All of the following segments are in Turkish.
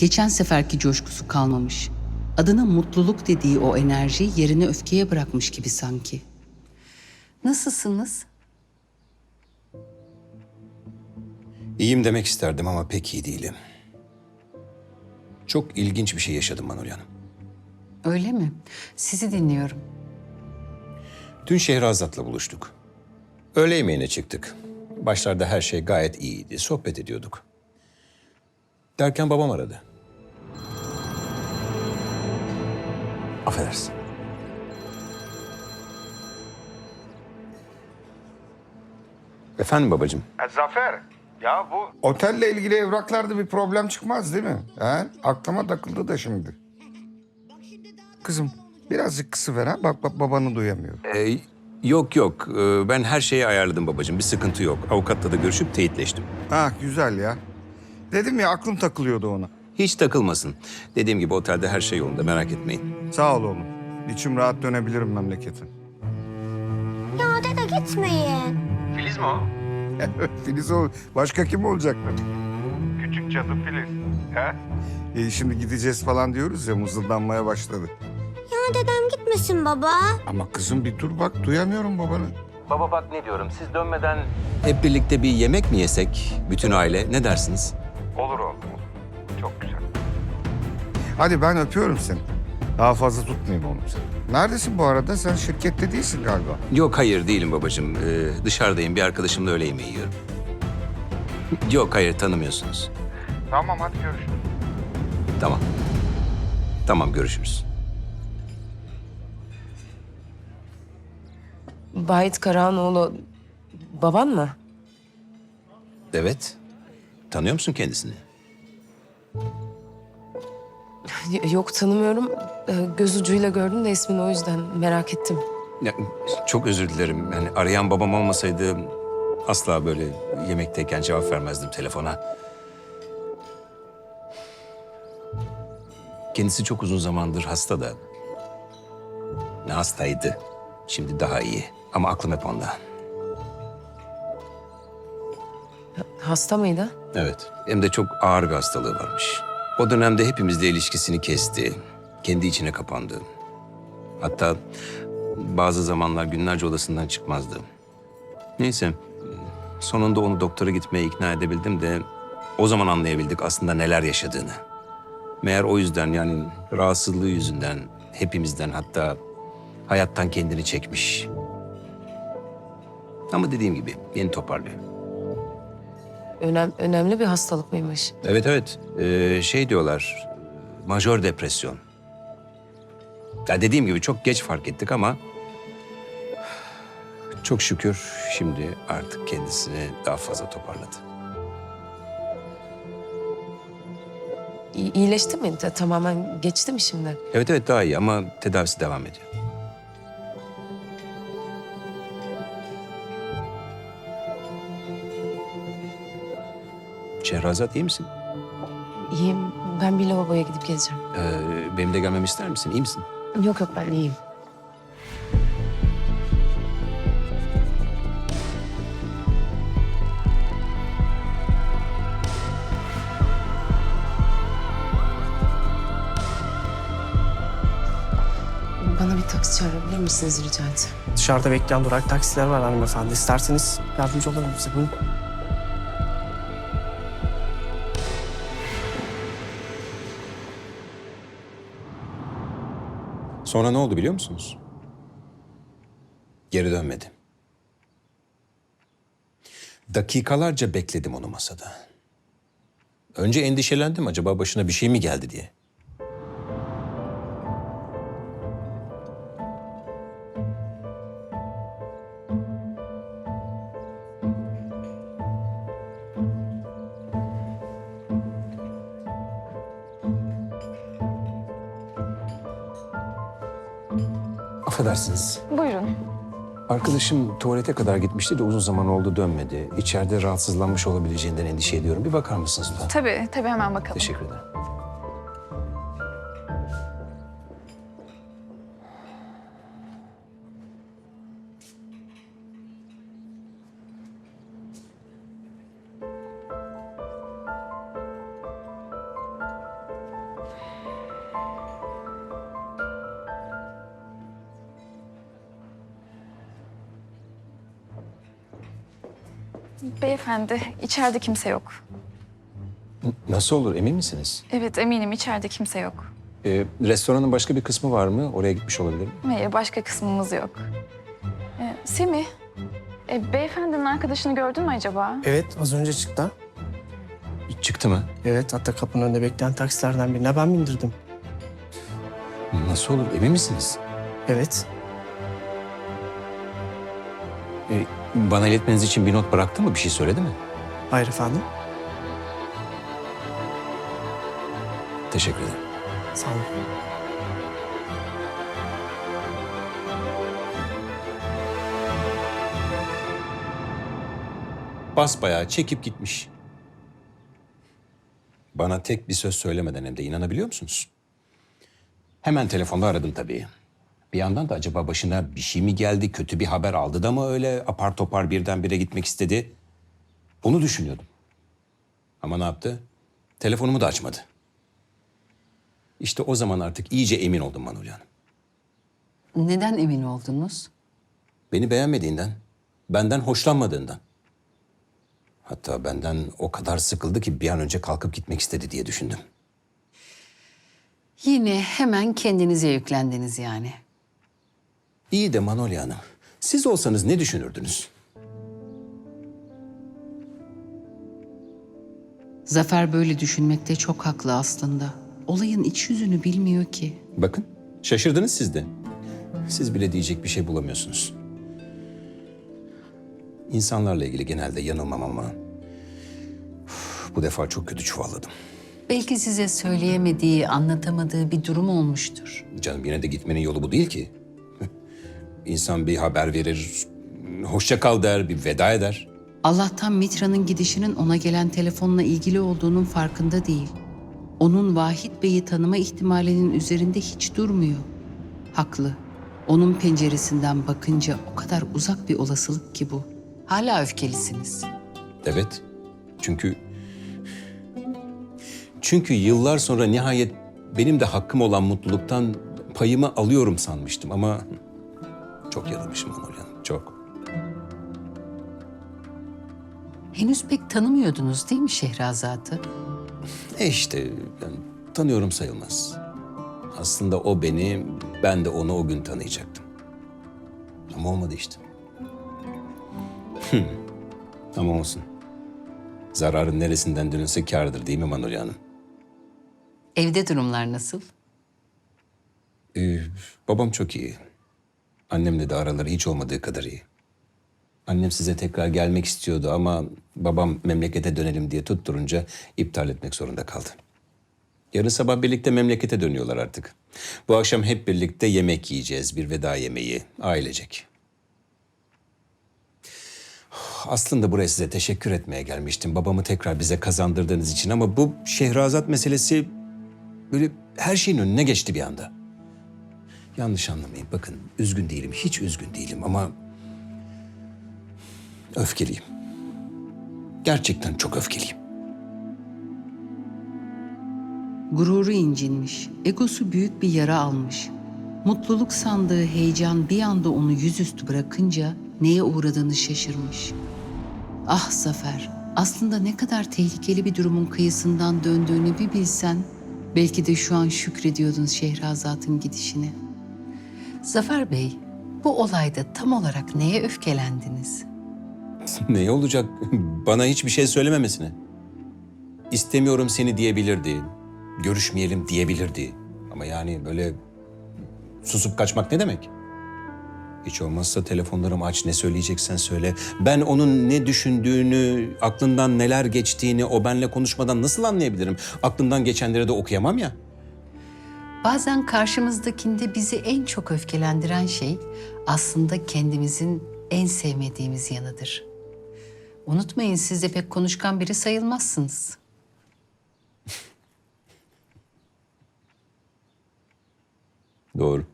Geçen seferki coşkusu kalmamış. Adına mutluluk dediği o enerji yerine öfkeye bırakmış gibi sanki. Nasılsınız? İyiyim demek isterdim ama pek iyi değilim. Çok ilginç bir şey yaşadım Manolya Hanım. Öyle mi? Sizi dinliyorum. Dün Şehrazat'la buluştuk. Öğle yemeğine çıktık. Başlarda her şey gayet iyiydi. Sohbet ediyorduk. Derken babam aradı. Affedersin. Efendim babacığım. E, Zafer, ya bu otelle ilgili evraklarda bir problem çıkmaz değil mi? He? Aklıma takıldı da şimdi. Kızım, birazcık kısı ver ha. Bak bak babanı duyamıyor. Ee, yok yok. Ee, ben her şeyi ayarladım babacığım. Bir sıkıntı yok. Avukatla da görüşüp teyitleştim. Ha güzel ya. Dedim ya aklım takılıyordu ona. Hiç takılmasın. Dediğim gibi otelde her şey yolunda merak etmeyin. Sağ ol oğlum. İçim rahat dönebilirim memlekete. Ya dede gitmeyin. Filiz ol. Başka kim olacak? Küçük cadı Filiz. He? E, şimdi gideceğiz falan diyoruz ya mızıldanmaya başladı. Ya dedem gitmesin baba. Ama kızım bir dur bak duyamıyorum babanı. Baba bak ne diyorum. Siz dönmeden... Hep birlikte bir yemek mi yesek? Bütün aile. Ne dersiniz? Olur oğlum. Hadi ben öpüyorum seni. Daha fazla tutmayayım oğlum seni. Neredesin bu arada? Sen şirkette değilsin galiba. Yok hayır değilim babacığım. Ee, dışarıdayım. Bir arkadaşımla öğle yemeği yiyorum. Yok hayır tanımıyorsunuz. Tamam hadi görüşürüz. Tamam. Tamam görüşürüz. Vahit Karahanoğlu baban mı? Evet. Tanıyor musun kendisini? Yok tanımıyorum. Ee, Göz ucuyla gördüm de ismini o yüzden merak ettim. Ya, çok özür dilerim. Yani arayan babam olmasaydı asla böyle yemekteyken cevap vermezdim telefona. Kendisi çok uzun zamandır hasta da. Ne hastaydı. Şimdi daha iyi. Ama aklım hep onda. Hasta mıydı? Evet. Hem de çok ağır bir hastalığı varmış. O dönemde hepimizle ilişkisini kesti. Kendi içine kapandı. Hatta bazı zamanlar günlerce odasından çıkmazdı. Neyse. Sonunda onu doktora gitmeye ikna edebildim de o zaman anlayabildik aslında neler yaşadığını. Meğer o yüzden yani rahatsızlığı yüzünden hepimizden hatta hayattan kendini çekmiş. Ama dediğim gibi yeni toparlıyor. Önem, önemli bir hastalık mıymış? Evet evet. Ee, şey diyorlar. Majör depresyon. Ya dediğim gibi çok geç fark ettik ama çok şükür şimdi artık kendisini daha fazla toparladı. İyi, iyileşti mi? Ta- Tamamen geçti mi şimdi? Evet evet daha iyi ama tedavisi devam ediyor. Şehrazat iyi misin? İyiyim. Ben bir lavaboya gidip geleceğim. Ee, benim de gelmemi ister misin? İyi misin? Yok yok ben iyiyim. Bana bir taksi çağırabilir misiniz rica etsem? Dışarıda bekleyen durak taksiler var hanımefendi. İsterseniz yardımcı olurum size. Buyurun. Sonra ne oldu biliyor musunuz? Geri dönmedi. Dakikalarca bekledim onu masada. Önce endişelendim acaba başına bir şey mi geldi diye. Affedersiniz. Buyurun. Arkadaşım tuvalete kadar gitmişti de uzun zaman oldu dönmedi. İçeride rahatsızlanmış olabileceğinden endişe ediyorum. Bir bakar mısınız lütfen? Tabii, tabii hemen bakalım. Teşekkür ederim. Beyefendi, içeride kimse yok. Nasıl olur emin misiniz? Evet, eminim içeride kimse yok. Ee, restoranın başka bir kısmı var mı? Oraya gitmiş olabilirim. Hayır, başka kısmımız yok. Ee, Semih, e, beyefendinin arkadaşını gördün mü acaba? Evet az önce çıktı. Çıktı mı? Evet hatta kapının önünde bekleyen taksilerden birine ben bindirdim. Nasıl olur emin misiniz? Evet. Bana iletmeniz için bir not bıraktı mı? Bir şey söyledi mi? Hayır efendim. Teşekkür ederim. Sağ olun. Basbayağı çekip gitmiş. Bana tek bir söz söylemeden hem de inanabiliyor musunuz? Hemen telefonda aradım tabii. Bir yandan da acaba başına bir şey mi geldi, kötü bir haber aldı da mı öyle apar topar birdenbire gitmek istedi? Bunu düşünüyordum. Ama ne yaptı? Telefonumu da açmadı. İşte o zaman artık iyice emin oldum Manolya Hanım. Neden emin oldunuz? Beni beğenmediğinden, benden hoşlanmadığından. Hatta benden o kadar sıkıldı ki bir an önce kalkıp gitmek istedi diye düşündüm. Yine hemen kendinize yüklendiniz yani. İyi de Manolya Hanım, siz olsanız ne düşünürdünüz? Zafer böyle düşünmekte çok haklı aslında. Olayın iç yüzünü bilmiyor ki. Bakın, şaşırdınız siz de. Siz bile diyecek bir şey bulamıyorsunuz. İnsanlarla ilgili genelde yanılmam ama... bu defa çok kötü çuvalladım. Belki size söyleyemediği, anlatamadığı bir durum olmuştur. Canım yine de gitmenin yolu bu değil ki. İnsan bir haber verir, hoşça kal der, bir veda eder. Allah'tan Mitra'nın gidişinin ona gelen telefonla ilgili olduğunun farkında değil. Onun Vahit Bey'i tanıma ihtimalinin üzerinde hiç durmuyor. Haklı. Onun penceresinden bakınca o kadar uzak bir olasılık ki bu. Hala öfkelisiniz. Evet. Çünkü... Çünkü yıllar sonra nihayet benim de hakkım olan mutluluktan payımı alıyorum sanmıştım ama... Çok yanılmışım Hanım, çok. Henüz pek tanımıyordunuz değil mi Şehrazat'ı? E işte yani tanıyorum sayılmaz. Aslında o beni, ben de onu o gün tanıyacaktım. Ama olmadı işte. Ama olsun. Zararın neresinden dönülse kârdır değil mi Manolya Hanım? Evde durumlar nasıl? Ee, babam çok iyi. Annemle de araları hiç olmadığı kadar iyi. Annem size tekrar gelmek istiyordu ama babam memlekete dönelim diye tutturunca iptal etmek zorunda kaldı. Yarın sabah birlikte memlekete dönüyorlar artık. Bu akşam hep birlikte yemek yiyeceğiz, bir veda yemeği, ailecek. Aslında buraya size teşekkür etmeye gelmiştim. Babamı tekrar bize kazandırdığınız için ama bu Şehrazat meselesi böyle her şeyin önüne geçti bir anda. Yanlış anlamayın. Bakın üzgün değilim. Hiç üzgün değilim ama öfkeliyim. Gerçekten çok öfkeliyim. Gururu incinmiş, egosu büyük bir yara almış. Mutluluk sandığı heyecan bir anda onu yüzüstü bırakınca neye uğradığını şaşırmış. Ah Zafer, aslında ne kadar tehlikeli bir durumun kıyısından döndüğünü bir bilsen, belki de şu an şükrediyordun Şehrazat'ın gidişine. Zafer Bey, bu olayda tam olarak neye öfkelendiniz? ne olacak? Bana hiçbir şey söylememesine. İstemiyorum seni diyebilirdi. Görüşmeyelim diyebilirdi. Ama yani böyle susup kaçmak ne demek? Hiç olmazsa telefonlarımı aç ne söyleyeceksen söyle. Ben onun ne düşündüğünü, aklından neler geçtiğini o benle konuşmadan nasıl anlayabilirim? Aklından geçenleri de okuyamam ya. Bazen karşımızdakinde bizi en çok öfkelendiren şey aslında kendimizin en sevmediğimiz yanıdır. Unutmayın siz de pek konuşkan biri sayılmazsınız. Doğru.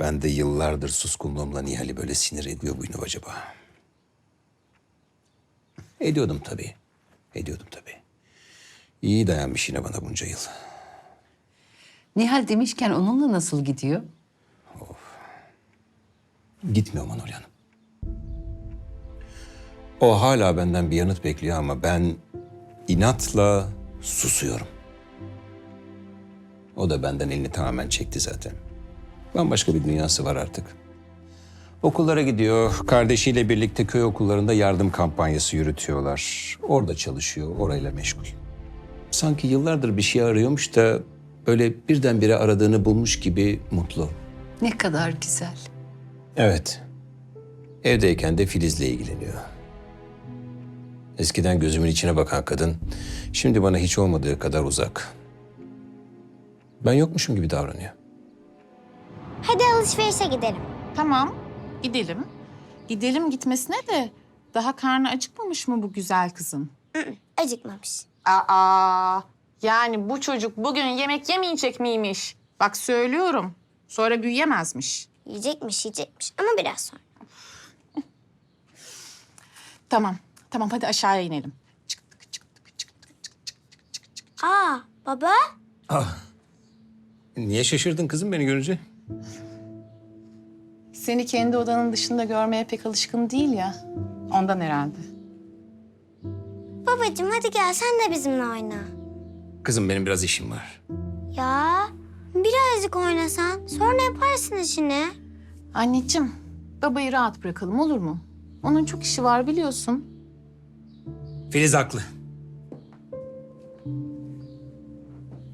Ben de yıllardır suskunluğumla Nihal'i böyle sinir ediyor muyum acaba? Ediyordum tabii. Ediyordum tabii. İyi dayanmış yine bana bunca yıl. Nihal demişken onunla nasıl gidiyor? Gitmiyor Manolya Hanım. O hala benden bir yanıt bekliyor ama ben inatla susuyorum. O da benden elini tamamen çekti zaten. Bambaşka bir dünyası var artık. Okullara gidiyor. Kardeşiyle birlikte köy okullarında yardım kampanyası yürütüyorlar. Orada çalışıyor, orayla meşgul. Sanki yıllardır bir şey arıyormuş da öyle birdenbire aradığını bulmuş gibi mutlu. Ne kadar güzel. Evet. Evdeyken de Filiz'le ilgileniyor. Eskiden gözümün içine bakan kadın, şimdi bana hiç olmadığı kadar uzak. Ben yokmuşum gibi davranıyor. Hadi alışverişe gidelim. Tamam, gidelim. Gidelim gitmesine de daha karnı acıkmamış mı bu güzel kızın? Acıkmamış. Aa, yani bu çocuk bugün yemek yemeyecek miymiş? Bak söylüyorum. Sonra büyüyemezmiş. Yiyecekmiş yiyecekmiş ama biraz sonra. Tamam, tamam hadi aşağıya inelim. Çıktık, çıktık, çıktık. Aa baba. Niye şaşırdın kızım beni görünce? Seni kendi odanın dışında görmeye pek alışkın değil ya. Ondan herhalde. Babacığım hadi gel sen de bizimle oyna. Kızım benim biraz işim var. Ya birazcık oynasan sonra yaparsın işini. Anneciğim, babayı rahat bırakalım olur mu? Onun çok işi var biliyorsun. Filiz haklı.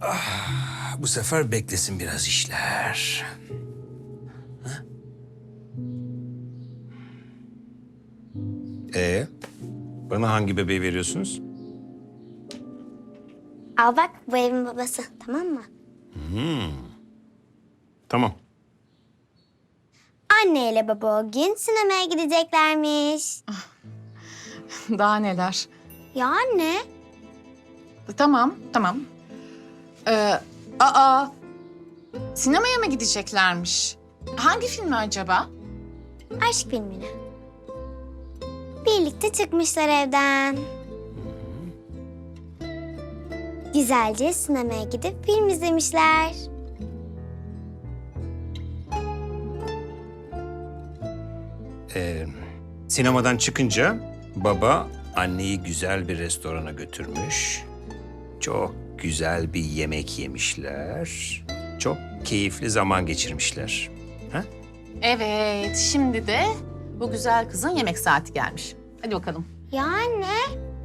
Ah, bu sefer beklesin biraz işler. Ha? Ee, bana hangi bebeği veriyorsunuz? Al bak bu evin babası tamam mı? Tamam. Anne ile baba o gün sinemaya gideceklermiş. Daha neler. Ya anne Tamam, tamam. Ee, aa, sinemaya mı gideceklermiş? Hangi filmi acaba? aşk filmine. Birlikte çıkmışlar evden. Güzelce sinemaya gidip film izlemişler. Ee, sinemadan çıkınca baba anneyi güzel bir restorana götürmüş. Çok güzel bir yemek yemişler. Çok keyifli zaman geçirmişler. Ha? Evet, şimdi de bu güzel kızın yemek saati gelmiş. Hadi bakalım. Ya anne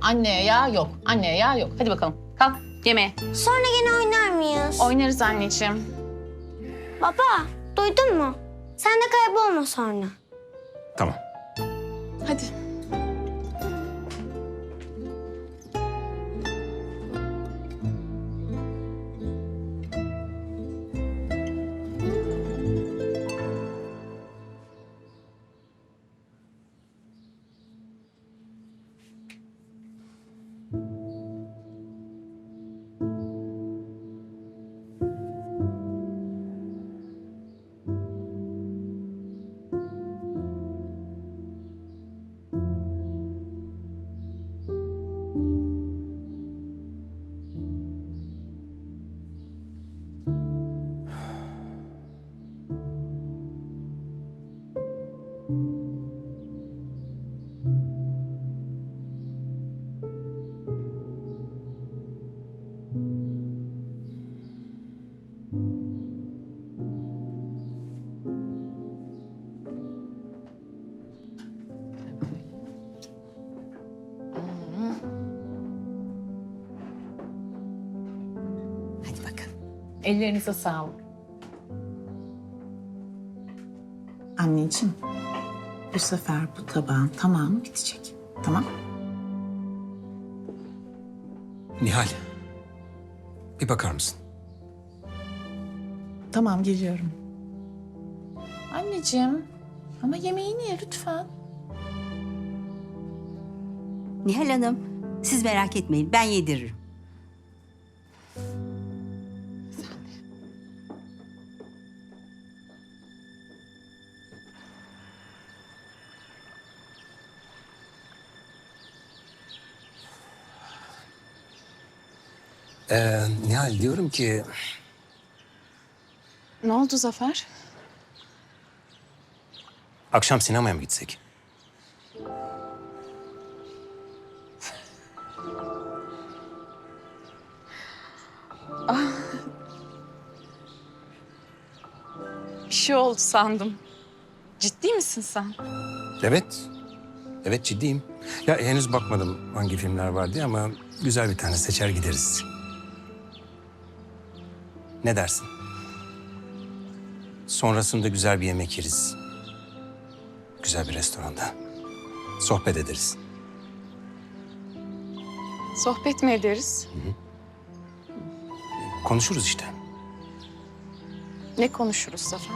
Anneye ya yok, anneye ya yok. Hadi bakalım. Kalk, yemeğe. sonra yine oynar mıyız? Oynarız anneciğim. Baba duydun mu? Sen de kaybolma sonra. Tamam. Hadi. Hadi Ellerinize sağlık. Anneciğim, bu sefer bu tabağın tamamı bitecek. Tamam? Nihal. Bir bakar mısın? Tamam, geliyorum. Anneciğim, ama yemeğini ye lütfen. Nihal Hanım, siz merak etmeyin ben yediririm. Ee, Nihal diyorum ki... Ne oldu Zafer? Akşam sinemaya mı gitsek? Ah. Bir şey oldu sandım. Ciddi misin sen? Evet. Evet ciddiyim. Ya henüz bakmadım hangi filmler var diye ama güzel bir tane seçer gideriz. Ne dersin? Sonrasında güzel bir yemek yeriz. Güzel bir restoranda. Sohbet ederiz. Sohbet mi ederiz? Konuşuruz işte. Ne konuşuruz Zafer?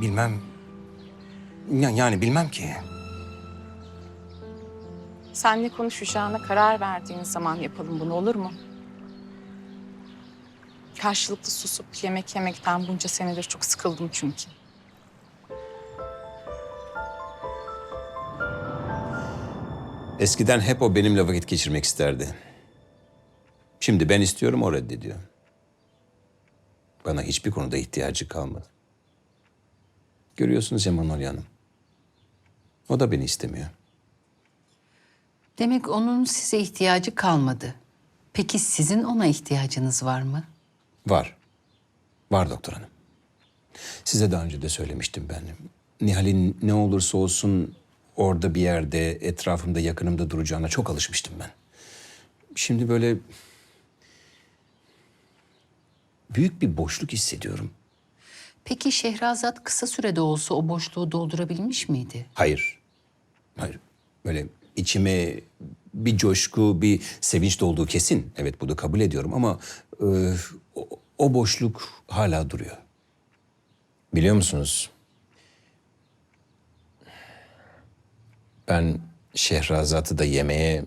Bilmem. Ya- Yani bilmem ki. Sen ne konuşacağına karar verdiğin zaman yapalım bunu olur mu? Karşılıklı susup yemek yemekten bunca senedir çok sıkıldım çünkü. Eskiden hep o benimle vakit geçirmek isterdi. Şimdi ben istiyorum o reddediyor. Bana hiçbir konuda ihtiyacı kalmadı. Görüyorsunuz ya Manolya Hanım. O da beni istemiyor. Demek onun size ihtiyacı kalmadı. Peki sizin ona ihtiyacınız var mı? Var. Var doktor hanım. Size daha önce de söylemiştim ben. Nihal'in ne olursa olsun orada bir yerde, etrafımda, yakınımda duracağına çok alışmıştım ben. Şimdi böyle büyük bir boşluk hissediyorum. Peki Şehrazat kısa sürede olsa o boşluğu doldurabilmiş miydi? Hayır. Hayır. Böyle içime bir coşku, bir sevinç dolduğu kesin. Evet bunu kabul ediyorum ama e, o, o boşluk hala duruyor. Biliyor musunuz? Ben Şehrazat'ı da yemeğe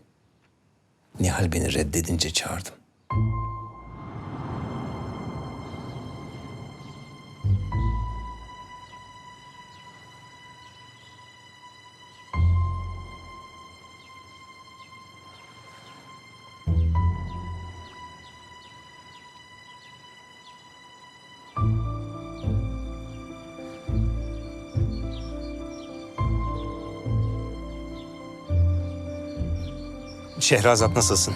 Nihal beni reddedince çağırdım. Şehrazat nasılsın?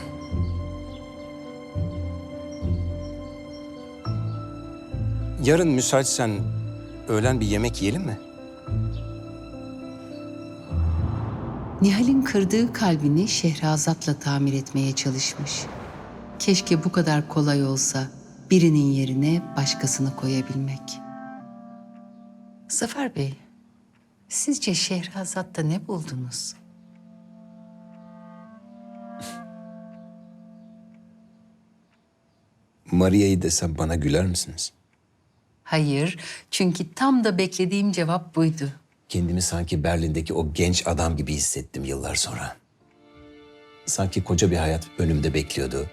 Yarın müsaitsen öğlen bir yemek yiyelim mi? Nihal'in kırdığı kalbini Şehrazat'la tamir etmeye çalışmış. Keşke bu kadar kolay olsa birinin yerine başkasını koyabilmek. Zafer Bey, sizce Şehrazat'ta ne buldunuz? Maria'yı desem bana güler misiniz? Hayır, çünkü tam da beklediğim cevap buydu. Kendimi sanki Berlin'deki o genç adam gibi hissettim yıllar sonra. Sanki koca bir hayat önümde bekliyordu.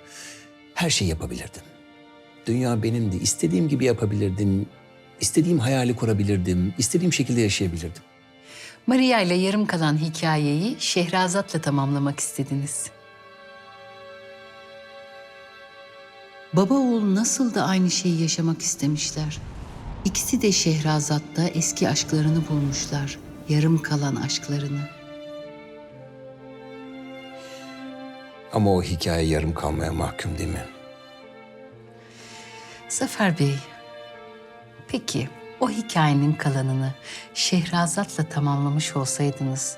Her şeyi yapabilirdim. Dünya benimdi. İstediğim gibi yapabilirdim. İstediğim hayali kurabilirdim. İstediğim şekilde yaşayabilirdim. Maria ile yarım kalan hikayeyi Şehrazat'la tamamlamak istediniz. Baba oğul nasıl da aynı şeyi yaşamak istemişler. İkisi de Şehrazat'ta eski aşklarını bulmuşlar. Yarım kalan aşklarını. Ama o hikaye yarım kalmaya mahkum değil mi? Zafer Bey, peki o hikayenin kalanını Şehrazat'la tamamlamış olsaydınız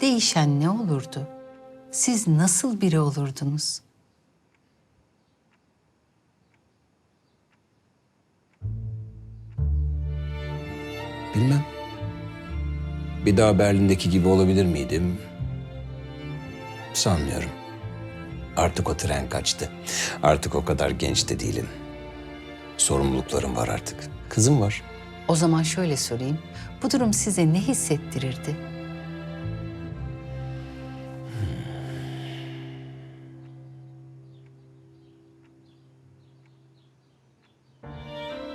değişen ne olurdu? Siz nasıl biri olurdunuz? Bilmem. Bir daha Berlin'deki gibi olabilir miydim? Sanmıyorum. Artık o tren kaçtı. Artık o kadar genç de değilim. Sorumluluklarım var artık. Kızım var. O zaman şöyle sorayım. Bu durum size ne hissettirirdi?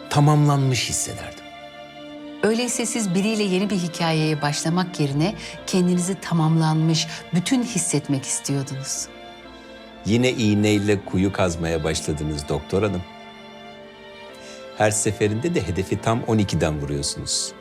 Tamamlanmış hissederdim. Öyleyse siz biriyle yeni bir hikayeye başlamak yerine kendinizi tamamlanmış, bütün hissetmek istiyordunuz. Yine iğneyle kuyu kazmaya başladınız doktor hanım. Her seferinde de hedefi tam 12'den vuruyorsunuz.